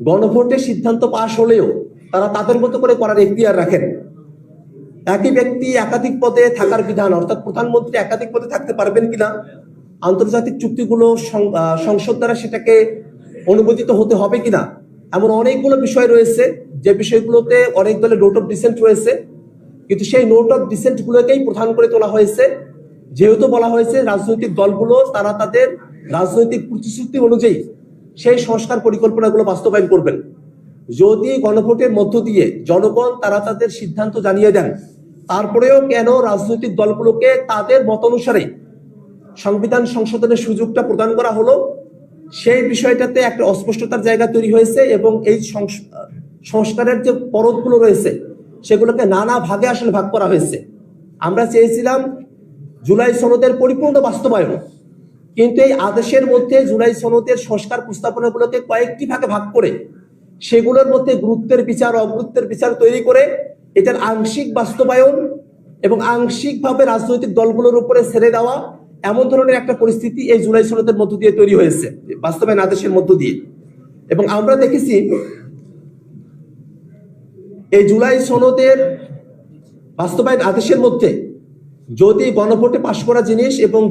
গণভোটে সিদ্ধান্ত পাশ হলেও তারা তাদের মতো করে করার এখতিয়ার রাখেন। একই ব্যক্তি একাধিক পদে থাকার বিধান, অর্থাৎ প্রধানমন্ত্রী একাধিক পদে থাকতে পারবেন কিনা, আন্তর্জাতিক চুক্তিগুলো সংসদ দ্বারা সেটাকে অনুমোদিত হতে হবে কিনা, এমন অনেকগুলো বিষয় রয়েছে। যে বিষয়গুলোতে অনেক দলের নোট অফ ডিসেন্ট রয়েছে, কিন্তু সেই নোট অফ ডিসেন্ট গুলোকেই প্রধান করে তোলা হয়েছে। যেহেতু বলা হয়েছে রাজনৈতিক দলগুলো, তারা তাদের রাজনৈতিক প্রতিশ্রুতি অনুযায়ী সেই সংস্কার পরিকল্পনাগুলো বাস্তবায়ন করবেন। যদি গণভোটের মধ্য দিয়ে জনগণ তারা তাদের সিদ্ধান্ত জানিয়ে দেন, তারপরেও কেন রাজনৈতিক দলগুলোকে তাদের মত অনুসারে সংবিধান সংশোধনের সুযোগটা প্রদান করা হলো, সেই বিষয়টাতে একটা অস্পষ্টতার জায়গা তৈরি হয়েছে এবং এই সংস- সংস্কারের যে পরতগুলো রয়েছে, সেগুলোকে নানা ভাগে আসলে ভাগ করা হয়েছে। আমরা চেয়েছিলাম জুলাই সনদের পরিপূর্ণ বাস্তবায়ন কিন্তু এই আদেশের মধ্যে জুলাই সনদের সংস্কার প্রস্তাবনাগুলোকে কয়েকটি ভাগে ভাগ করে সেগুলোর মধ্যে গুরুত্বের বিচার, অগুরুত্বের বিচার তৈরি করে এটার আংশিক বাস্তবায়ন এবং আংশিকভাবে রাজনৈতিক দলগুলোর উপরে ছেড়ে দেওয়া এমন ধরনের একটা পরিস্থিতি এই জুলাই সনদের মধ্য দিয়ে তৈরি হয়েছে, বাস্তবায়ন আদেশের মধ্য দিয়ে। এবং আমরা দেখেছি এই জুলাই সনদের বাস্তবায়ন আদেশের মধ্যে যদি গণভোটে পাশ করা জিনিস এবং